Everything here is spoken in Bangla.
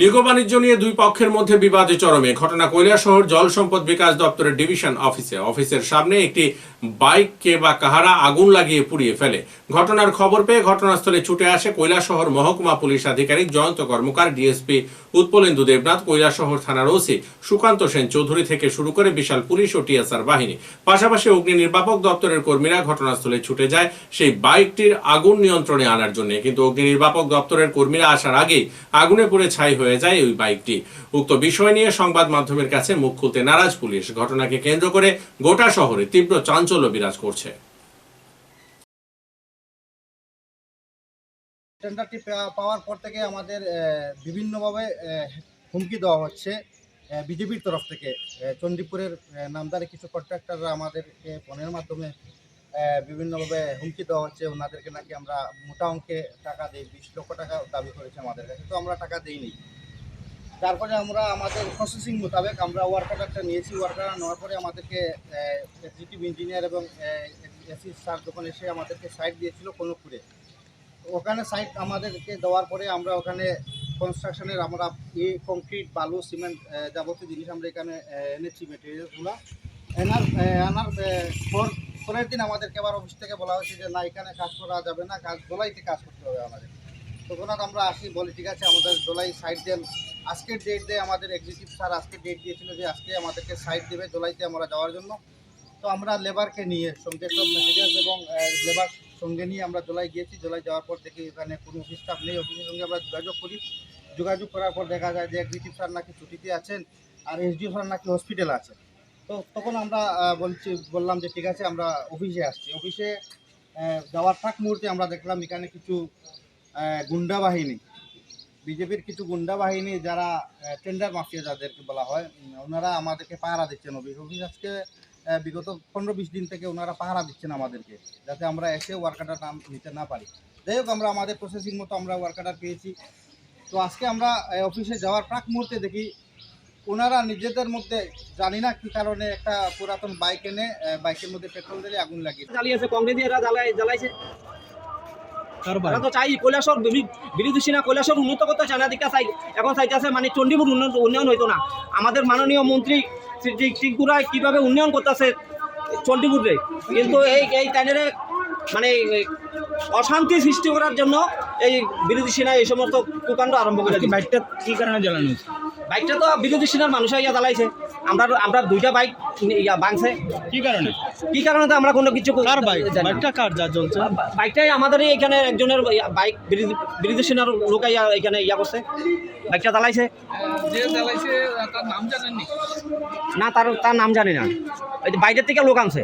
নিগো বাণিজ্য নিয়ে দুই পক্ষের মধ্যে বিবাদে চরমে ঘটনা। কৈলাসহর জল সম্পদ বিকাশ দপ্তরের ডিভিশন অফিসে। অফিসের সামনে একটি বাইক কে বা কাহারা আগুন লাগিয়ে পুড়িয়ে ফেলে। ঘটনার খবর পেয়ে ঘটনাস্থলে ছুটে আসে কৈলাসহর মহকুমা পুলিশ আধিকারিক জয়ন্ত কর্মকার, ডিএসপি উৎপলেন্দু দেবনাথ কৈলাসহর থানার ওসি সুকান্ত সেন চৌধুরী থেকে শুরু করে বিশাল পুলিশ ও টিএসআর বাহিনী। পাশাপাশি অগ্নি নির্বাপক দপ্তরের কর্মীরা ঘটনাস্থলে ছুটে যায় সেই বাইকটির আগুন নিয়ন্ত্রণে আনার জন্য। কিন্তু অগ্নি নির্বাপক দপ্তরের কর্মীরা আসার আগেই আগুনে পুড়ে ছাই হয়ে যায় ওই বাইকটি। উক্ত বিষয় নিয়ে সংবাদ মাধ্যমের কাছে মুখ খুলতে নারাজ পুলিশ। ঘটনাকে কেন্দ্র করে গোটা শহরে তীব্র চাঞ্চল্য বিরাজ করছে। টেন্ডারটি পাওয়ার পর থেকে আমাদের বিভিন্নভাবে হুমকি দেওয়া হচ্ছে। বিজেপির তরফ থেকে। চণ্ডীপুরের নামদারি কিছু কন্ট্রাক্টররা আমাদেরকে ফোনের মাধ্যমে বিভিন্নভাবে হুমকি দেওয়া হচ্ছে। ওনাদেরকে নাকি আমরা মোটা অঙ্কে টাকা দিই, বিশ লক্ষ টাকা দাবি করেছে আমাদের কাছে, তো আমরা টাকা দিইনি। তারপরে আমরা আমাদের প্রসেসিং মোতাবেক আমরা ওয়ার্কার একটা নিয়েছি। ওয়ার্কার নেওয়ার পরে আমাদেরকে এক্সিকিউটিভ ইঞ্জিনিয়ার এবং এসি স্যার যখন এসে আমাদেরকে সাইট দিয়েছিল কোনপুরে ওখানে সাইট আমাদেরকে দেওয়ার পরে আমরা ওখানে কনস্ট্রাকশনের আমরা এ কংক্রিট বালু সিমেন্ট যাবতীয় জিনিস আমরা এখানে এনেছি মেটেরিয়ালসগুলো এনার আনার পর পরের দিন আমাদেরকে আবার অফিস থেকে বলা হয়েছে যে, না, এখানে কাজ করা যাবে না, কাজ দোলাইতে কাজ করতে হবে আমাদের। তখন আমরা আসি, বলি, ঠিক আছে, আমাদের দোলাই সাইড দেন। আজকের ডেট দিয়ে আমাদের এক্সিকিউটিভ স্যার আজকে ডেট দিয়েছিল যে, আজকে আমাদেরকে সাইড দেবে দোলাইতে আমরা যাওয়ার জন্য। তো আমরা লেবারকে নিয়ে, সঙ্গে সব মেটেরিয়ালস এবং লেবার সঙ্গে নিয়ে আমরা জোলাই গিয়েছি। জোলাই যাওয়ার পর দেখি এখানে কোনো অফিস স্টাফ নেই। অফিসের সঙ্গে আমরা যোগাযোগ করি। যোগাযোগ করার পর দেখা যায় যে এক্সিকিউটিভ স্যার নাকি ছুটিতে আছেন, আর এসডিও স্যার নাকি হসপিটালে আছেন। তো তখন আমরা বলছি, বললাম যে ঠিক আছে, আমরা অফিসে আসছি। অফিসে যাওয়ার থাক মুহূর্তে আমরা দেখলাম এখানে কিছু গুন্ডা বাহিনী। বিজেপির কিছু গুন্ডা বাহিনী যারা টেন্ডার মাফিয়া যাদেরকে বলা হয় ওনারা আমাদেরকে পাহারা দিচ্ছেন অফিস। অফিস আজকে বিগত পনেরো বিশ দিন থেকে ওনারা পাহারা দিচ্ছেন আমাদেরকে, যাতে আমরা এসে ওয়ার্কারটার নাম নিতে না পারি। যাই হোক, আমরা আমাদের প্রসেসিং মতো আমরা ওয়ার্কার পেয়েছি। তো আজকে আমরা অফিসে যাওয়ার প্রাক মুহূর্তে দেখি ওনারা নিজেদের মধ্যে জানি না কি কারণে একটা পুরাতন বাইক এনে বাইকের মধ্যে পেট্রোল দিলে আগুন লাগিয়ে জ্বালিয়েছে কংগ্রেস এরা জ্বালাই জ্বালাইছে। তো চাই কৈলাসর বিরোধী- বিরোধী সিনা কৈলাসর উন্নত করতে চায় না দিকে চাই। এখন চাইতেছে মানে চণ্ডীপুর উন্নয়ন উন্নয়ন হইতো না। আমাদের মাননীয় মন্ত্রী ত্রিপুরায় কীভাবে উন্নয়ন করতেছে চণ্ডীপুরে? কিন্তু এই এই টাইনে মানে অশান্তি সৃষ্টি করার জন্য এই বিরোধী সেনা এই সমস্ত কুকাণ্ড আরম্ভ করে আজকে বাইকটা কি কারণে জ্বালানো হয়েছে? বাইকটা তো বিরোধী সেনার মানুষ ইয়া চালাইছে। আমরা আমরা দুইটা বাইক ইয়া ভাঙছে। কি কারণে? কি কারণে তো আমরা কোনো কিছু কার বাইক? জানি না। বাইকটা কার যা জ্বলছে? বাইকটাই আমাদেরই এখানে একজনের বাইক বিরোধী সিনার লোক ইয়া এখানে ইয়া করছে। বাইকটা চালাইছে। না তার তার নাম জানি না। বাইরের থেকে লোক আনছে।